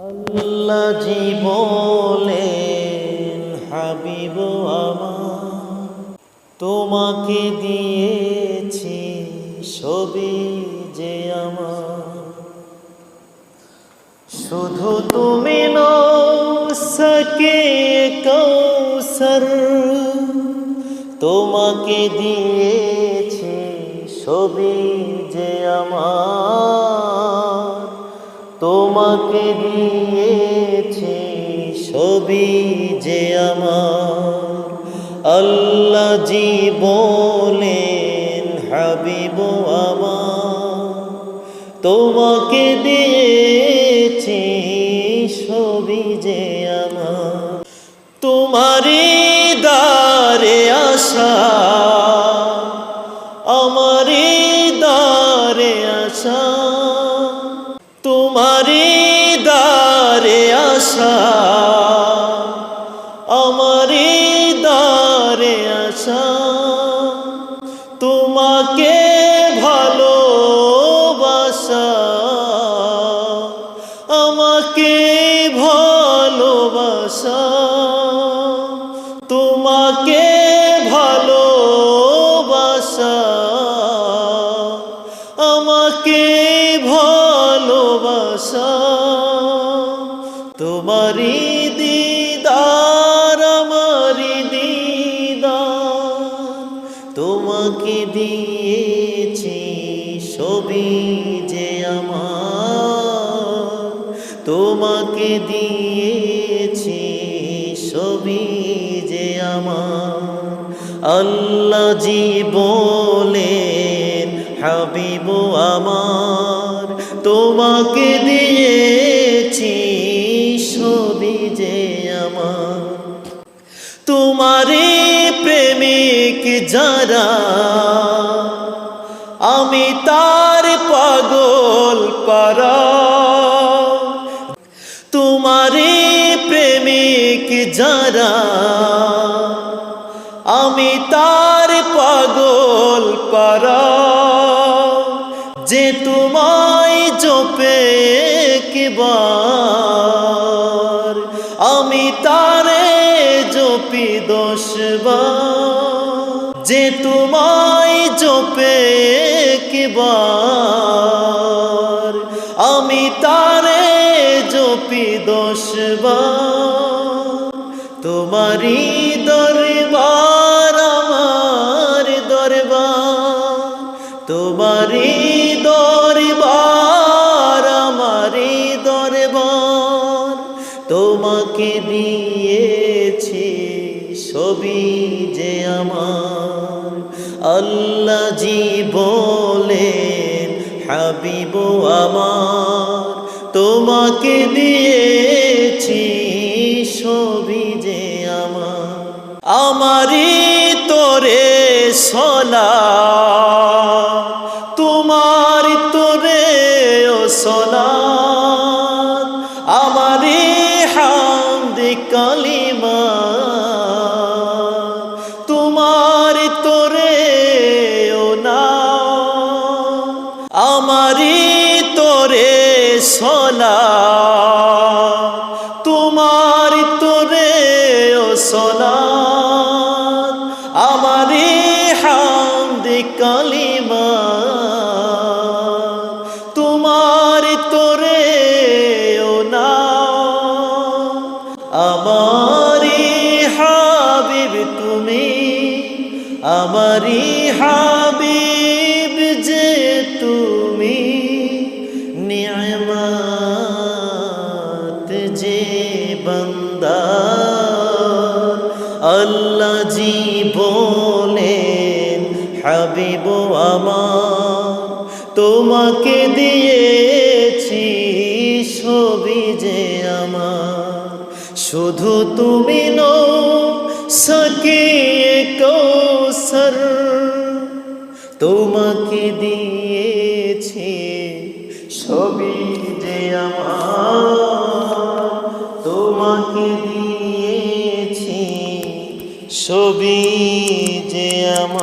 আল্লাহ জীবলেন হাবিব আমার। তোমাকে দিয়েছি ছবি যে আমার। শুধু তুমি নকে কৌসর, তোমাকে দিয়েছি ছবি যে আমার। তোমাকে দিয়েছি ছবি যে আমার। আল্লাহ জীবলেন হাবিব আমার। তোমাকে দিয়েছি ছবি যে আমার। তোমারই দারে আশা আমারই দারে আশা আমারই দারে আশা তোমাকে ভালোবাসা আমাকে ভালোবাসা তোমাকে ভালোবাসা আমাকে ভালোবাসা তোমারি দিদার দিয়েছি ছবি যে আমার। তোমাকে দিয়েছি ছবি যে আমার। আল্লাহ জীবলেন হাবিব আমার। তোমাকে দিয়েছি প্রেমিক যারা, আমি তার পাগল পারা। যে তোমায় জপে কিবার আমি তারে জপি দোষবার যে তোমায় জপে কিবার আমি তারে জপি দোষবার তোমারি দরবার, আমার দরবার। তোমারি দরবার আমারি দরবার। তোমাকে দিয়েছি ছবি যে আমার। আল্লাহ জীবলেন হাবিব আমার। তোমাকে দিয়েছি ছবি সলা। তোমার তোরে ও সলা। আমারি হামদ কালিমা। তোমার তোরে ও না। আমারি তোরে সলা। হাবিব যে তুমি, নিয়ামত যে বন্দা, আল্লাহ জীবলেন হাবিব আমার। তোমাকে দিয়েছি ছবি যে আমার। শুধু তুমি নো সকে তোমাকে দিয়েছে সবই যে আমার। তোমাকে দিয়েছি সবই যে আমার।